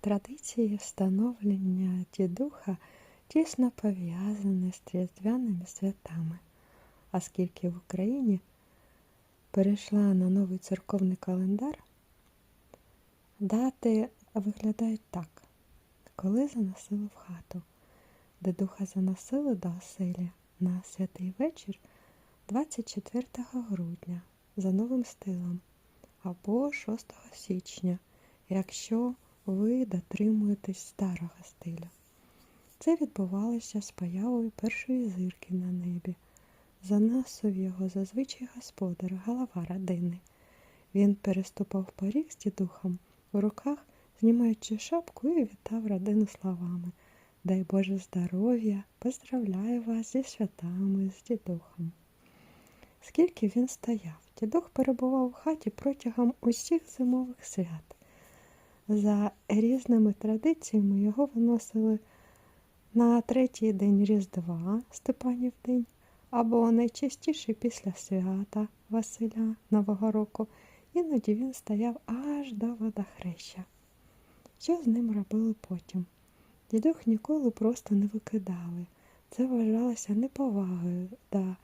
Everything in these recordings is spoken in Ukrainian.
Традиції встановлення дідуха тісно пов'язані з різдвяними святами, оскільки в Україні перейшла на новий церковний календар, дати виглядають так. Коли заносили в хату, дедуха заносили до оселі на святий вечір 24 грудня за новим стилем або 6 січня, якщо ви дотримуєтесь старого стилю. Це відбувалося з появою першої зірки на небі. Заносив його зазвичай господар, голова родини. Він переступав поріг з дідухом у руках, знімаючи шапку і вітав родину словами. Дай Боже здоров'я, поздравляю вас зі святами, з дідухом. Скільки він стояв, дідух перебував у хаті протягом усіх зимових свят. За різними традиціями його виносили на третій день Різдва Степанів день, або найчастіше після свята Василя Нового року. Іноді він стояв аж до водохреща. Що з ним робили потім? Дідух ніколи просто не викидали. Це вважалося неповагою до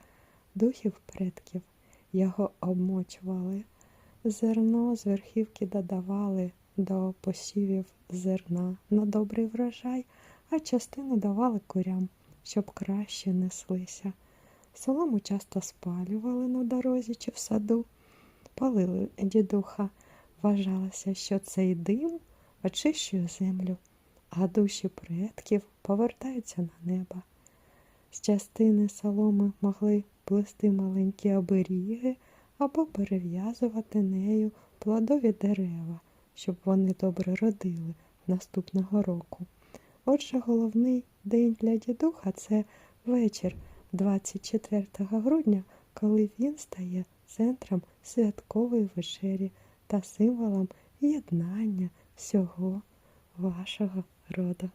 духів предків. Його обмочували, зерно з верхівки додавали до посівів зерна на добрий врожай, а частину давали курям, щоб краще неслися. Солому часто спалювали на дорозі чи в саду, палили дідуха. Вважалося, що цей дим очищує землю, а душі предків повертаються на небо. З частини соломи могли плести маленькі оберіги або перев'язувати нею плодові дерева, щоб вони добре родили наступного року. Отже, головний день для дідуха це вечір 24 грудня, коли він стає центром святкової вечері та символом єднання всього вашого роду.